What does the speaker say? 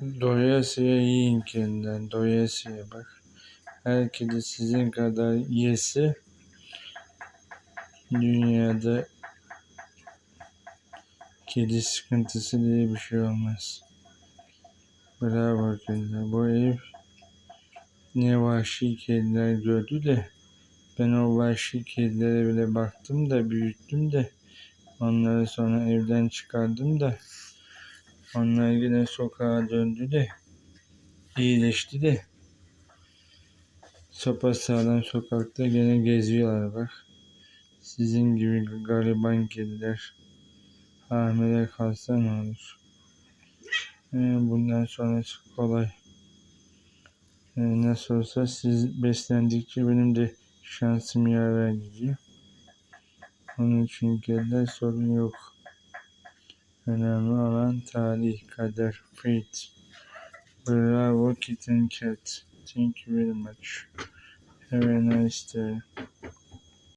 Doyasıya yiyin kendinden. Doyasıya bak. Her kedi sizin kadar yese dünyada kedi sıkıntısı diye bir şey olmaz. Bravo kediler. Bu ev ne vahşi kediler gördü de ben o vahşi kedilere bile baktım da büyüttüm de onları sonra evden çıkardım da onlar yine sokağa döndü de iyileşti de sağlam sokakta gene geziyorlar bak. Sizin gibi gariban kediler hamile kalsa ne olur? Ee, bundan sonrası kolay. Ee, nasıl olsa siz beslendikçe benim de şansım yaver gidiyor. Onun için kediler sorun yok. Kader, fate. Bravo kitten cat. Thank you very much. Have a nice day.